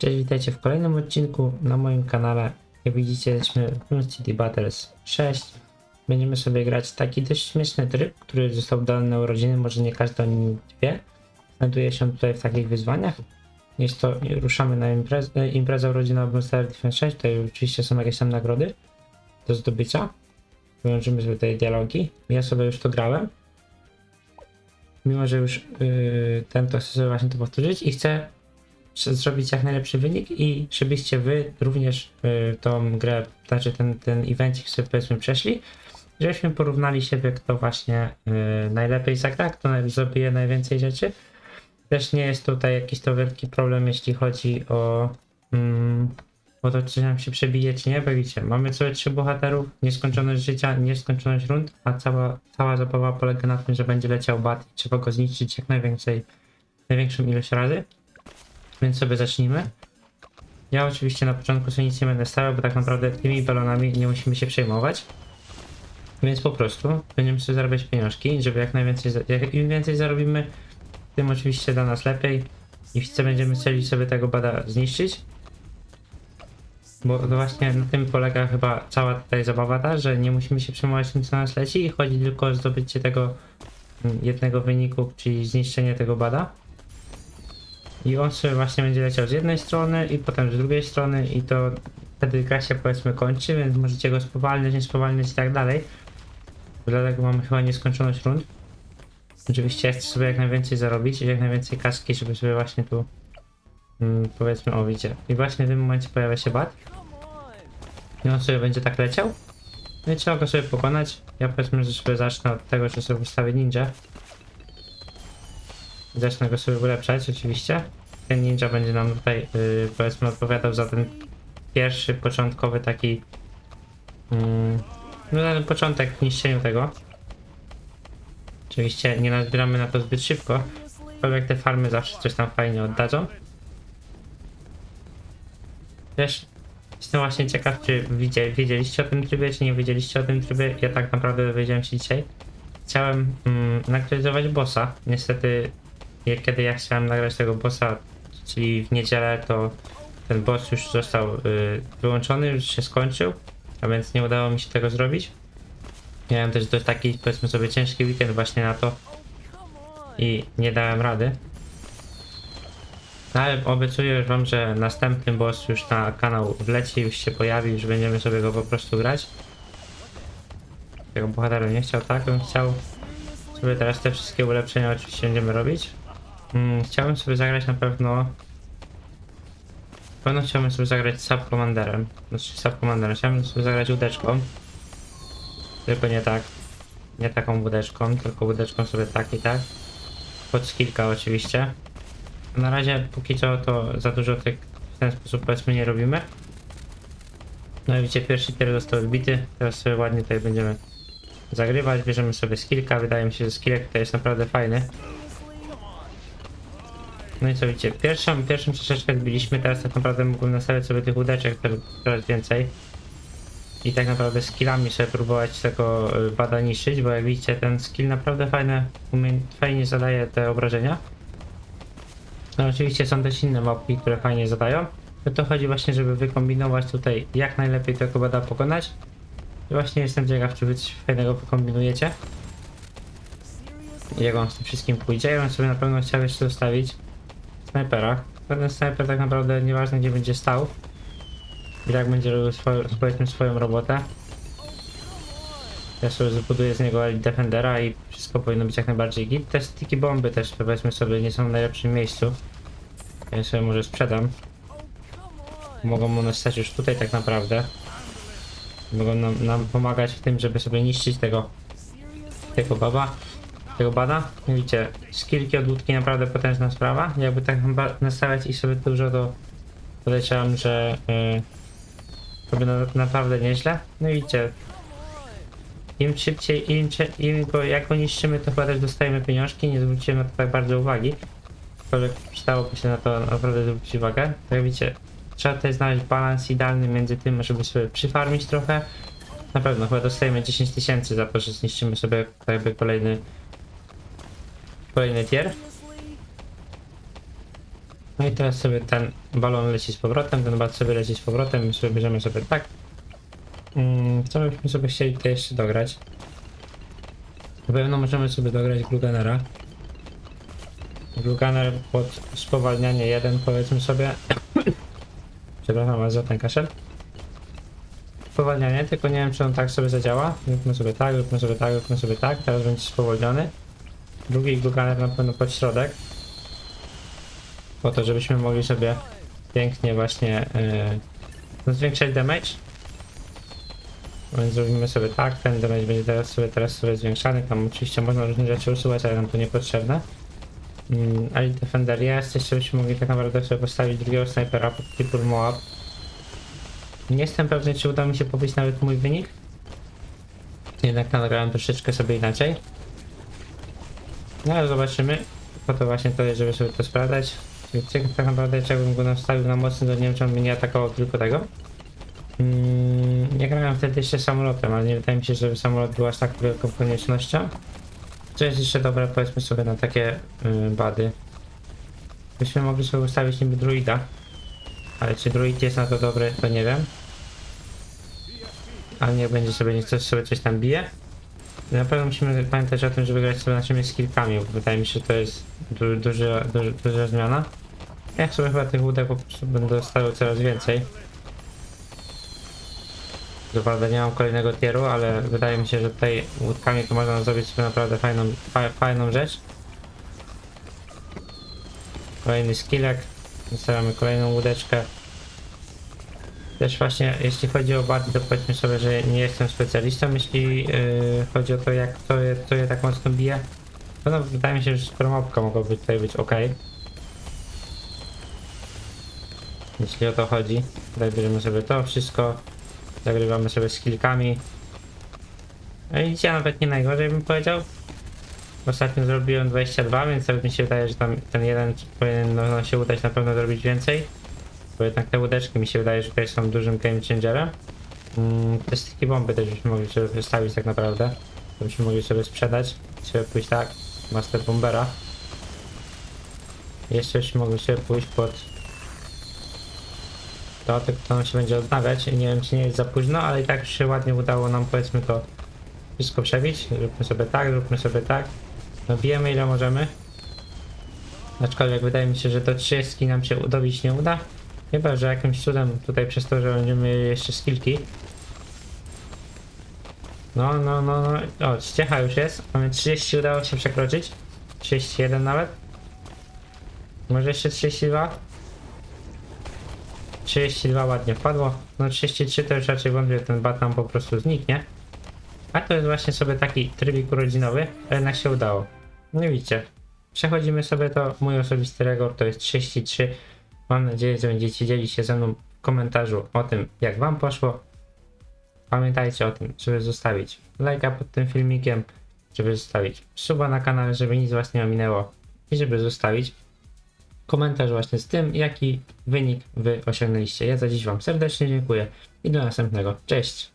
Cześć, witajcie w kolejnym odcinku na moim kanale. Jak widzicie, jesteśmy w Moon City Battles 6. Będziemy sobie grać taki dość śmieszny tryb, który został dany na urodziny, może nie każdy o nim wie. Znajduje się tutaj w takich wyzwaniach. Jest to, ruszamy na imprezę, imprezę urodzinową Moon Star Defense 6. Tutaj oczywiście są jakieś tam nagrody do zdobycia. Wyłączymy sobie tutaj dialogi. Ja sobie już to grałem. Mimo, że już yy, ten to chcę sobie właśnie to powtórzyć i chcę zrobić jak najlepszy wynik i żebyście wy również y, tą grę, znaczy ten, ten evencik sobie powiedzmy przeszli, żebyśmy porównali siebie, kto właśnie y, najlepiej zagra, kto naj- zrobi najwięcej rzeczy. Też nie jest tutaj jakiś to wielki problem, jeśli chodzi o, mm, o to, czy nam się przebije, czy nie, bo widzicie, mamy sobie trzy bohaterów, nieskończoność życia, nieskończoność rund, a cała, cała zabawa polega na tym, że będzie leciał bat i trzeba go zniszczyć jak najwięcej, największą ilość razy. Więc sobie zacznijmy. Ja oczywiście na początku sobie nic nie będę stawiał, bo tak naprawdę tymi balonami nie musimy się przejmować. Więc po prostu będziemy sobie zarabiać pieniążki, żeby jak najwięcej, jak im więcej zarobimy, tym oczywiście dla nas lepiej. I wszyscy będziemy chcieli sobie tego bada zniszczyć. Bo to właśnie na tym polega chyba cała tutaj zabawa ta, że nie musimy się przejmować tym co na nas leci i chodzi tylko o zdobycie tego mm, jednego wyniku, czyli zniszczenie tego bada. I on sobie właśnie będzie leciał z jednej strony i potem z drugiej strony i to wtedy gra się powiedzmy kończy, więc możecie go spowalniać, nie spowalniać i tak dalej. Dlatego mamy chyba nieskończoność rund. Oczywiście ja chcę sobie jak najwięcej zarobić i jak najwięcej kaski, żeby sobie właśnie tu mm, powiedzmy o. I właśnie w tym momencie pojawia się bat. I on sobie będzie tak leciał. No i trzeba go sobie pokonać. Ja powiedzmy, że sobie zacznę od tego, że sobie ustawię ninja. Zacznę go sobie ulepszać oczywiście. Ten ninja będzie nam tutaj yy, powiedzmy odpowiadał za ten pierwszy, początkowy taki yy, no ten początek w niszczeniu tego. Oczywiście nie nazbieramy na to zbyt szybko, aczkolwiek te farmy zawsze coś tam fajnie oddadzą. Też jestem właśnie ciekaw, czy wiedzieliście o tym trybie, czy nie wiedzieliście o tym trybie. Ja tak naprawdę dowiedziałem się dzisiaj. Chciałem mm, bossa. Niestety, kiedy ja chciałem nagrać tego bossa, czyli w niedzielę, to ten boss już został y, wyłączony, już się skończył, a więc nie udało mi się tego zrobić. Miałem też dość taki, powiedzmy sobie, ciężki weekend właśnie na to i nie dałem rady. No ale obiecuję wam, że następny boss już na kanał wleci, już się pojawi, już będziemy sobie go po prostu grać. Tego bohatera nie chciał, tak? Bym chciał sobie teraz te wszystkie ulepszenia oczywiście będziemy robić. Mm, chciałbym sobie zagrać na pewno... Na pewno chciałbym sobie zagrać Sub Commanderem. Znaczy Sub Commanderem. Chciałbym sobie zagrać łódeczką. Tylko nie tak. Nie taką łódeczką, tylko łódeczką sobie tak i tak. Pod skillka oczywiście. Na razie póki co to za dużo tych w ten sposób powiedzmy nie robimy. No i widzicie, pierwszy tier został wybity. Teraz sobie ładnie tutaj będziemy zagrywać. Bierzemy sobie skillka. Wydaje mi się, że skillek tutaj jest naprawdę fajny. No i co widzicie, pierwszą, pierwszą troszeczkę zbiliśmy, teraz tak naprawdę mógłbym nastawiać sobie tych łódeczek coraz- więcej. I tak naprawdę skillami sobie próbować tego y, bada niszczyć, bo jak widzicie ten skill naprawdę fajne, fajnie zadaje te obrażenia. No oczywiście są też inne mapki, które fajnie zadają. No to chodzi właśnie, żeby wykombinować tutaj jak najlepiej tego bada pokonać. I właśnie jestem ciekaw, czy wy coś fajnego wykombinujecie. Jak on z tym wszystkim pójdzie, ja bym sobie na pewno chciał jeszcze zostawić snajpera. Ten snajper tak naprawdę nieważne gdzie będzie stał. I tak będzie robił swoją, swoją robotę. Ja sobie zbuduję z niego Elite Defendera i wszystko powinno być jak najbardziej git. Te sticky bomby też powiedzmy sobie nie są w najlepszym miejscu. Ja sobie może sprzedam. Mogą one stać już tutaj tak naprawdę. Mogą nam, nam pomagać w tym, żeby sobie niszczyć tego tego baba, tego bada. Widzicie, skillki od łódki naprawdę potężna sprawa. Jakby tak nastawiać ich sobie dużo, to podejrzewam, że yy, robię na, naprawdę nieźle. No i widzicie, im szybciej, im, im go, jak niszczymy, to chyba też dostajemy pieniążki, nie zwróciłem na to tak bardzo uwagi. Aczkolwiek przydałoby się na to naprawdę zwrócić uwagę. Tak widzicie, trzeba tutaj znaleźć balans idealny między tym, żeby sobie przyfarmić trochę. Na pewno, chyba dostajemy 10 tysięcy za to, że zniszczymy sobie tak jakby kolejny kolejny tier. No i teraz sobie ten balon leci z powrotem, ten bat sobie leci z powrotem, my sobie bierzemy sobie tak. Mm, co byśmy sobie chcieli tutaj jeszcze dograć? Na pewno możemy sobie dograć Gluganera. Gluganer pod spowalnianie 1 powiedzmy sobie. Przepraszam was za ten kaszel. Spowalnianie, tylko nie wiem czy on tak sobie zadziała. Róbmy sobie tak, róbmy sobie tak, róbmy sobie tak. Teraz będzie spowolniony. Drugi Gluganer na pewno pod środek. Po to, żebyśmy mogli sobie pięknie właśnie yy, zwiększać damage. Więc zrobimy sobie tak, ten damage będzie teraz sobie, teraz sobie zwiększany. Tam oczywiście można różne rzeczy usuwać, ale nam to niepotrzebne. Mm, Ali Defender jest, jeszcze byśmy mogli tak naprawdę sobie postawić drugiego snajpera pod Triple Moab. Nie jestem pewny, czy uda mi się pobić nawet mój wynik. Jednak nagrałem troszeczkę sobie inaczej. No ale zobaczymy. Po to właśnie to jest, żeby sobie to sprawdzać. Wiecie, tak naprawdę jak bym go nastawił na mocny, to nie on by nie atakował tylko tego. Mm, ja grałem wtedy jeszcze samolotem, ale nie wydaje mi się, żeby samolot był aż tak wielką koniecznością. Co jest jeszcze dobre, powiedzmy sobie na takie y, bady. Byśmy mogli sobie ustawić niby druida. Ale czy druid jest na to dobry, to nie wiem. Ale niech będzie sobie, niech coś sobie coś tam bije. Na pewno musimy pamiętać o tym, żeby grać sobie naszymi skillkami, bo wydaje mi się, że to jest du duża, du duża zmiana. Ja sobie chyba tych łódek po prostu będę dostawał coraz więcej. Co prawda nie mam kolejnego tieru, ale wydaje mi się, że tutaj łódkami to można zrobić sobie naprawdę fajną, fa fajną rzecz. Kolejny skillek. Zostawiamy kolejną łódeczkę. Też właśnie, jeśli chodzi o bady, to powiedzmy sobie, że nie jestem specjalistą, jeśli yy, chodzi o to, jak to je, to je tak mocno bije. No, no wydaje mi się, że skromopka mogłaby tutaj być ok. Jeśli o to chodzi. Tutaj bierzemy sobie to wszystko. Zagrywamy sobie z kilkami. No i dzisiaj nawet nie najgorzej bym powiedział. Ostatnio zrobiłem 22, więc nawet mi się wydaje, że tam ten jeden powinien no, no, się udać na pewno zrobić więcej. Bo jednak te łódeczki mi się wydaje, że tutaj są dużym game changerem. Mm, te styki bomby też byśmy mogli sobie wystawić tak naprawdę. To byśmy mogli sobie sprzedać. Sobie pójść tak. Master Bombera. Jeszcze byśmy mogli sobie pójść pod to, tylko to nam się będzie odnawiać. Nie wiem, czy nie jest za późno, ale i tak się ładnie udało nam, powiedzmy, to wszystko przebić. Zróbmy sobie tak, zróbmy sobie tak. No bijemy ile możemy. Aczkolwiek wydaje mi się, że do 30 nam się dobić nie uda. Chyba, że jakimś cudem tutaj przez to, że będziemy mieli jeszcze skillki. No, no, no, no. O, ściecha już jest. Mamy 30 udało się przekroczyć. 31 nawet. Może jeszcze 32? 32 ładnie wpadło. No 33 to już raczej wątpię, ten bat nam po prostu zniknie. A to jest właśnie sobie taki trybik urodzinowy, ale jednak się udało. No widzicie. Przechodzimy sobie to, mój osobisty rekord to jest 33. Mam nadzieję, że będziecie dzielić się ze mną w komentarzu o tym, jak wam poszło. Pamiętajcie o tym, żeby zostawić lajka pod tym filmikiem, żeby zostawić suba na kanale, żeby nic was nie ominęło i żeby zostawić komentarz właśnie z tym, jaki wynik wy osiągnęliście. Ja za dziś wam serdecznie dziękuję i do następnego. Cześć!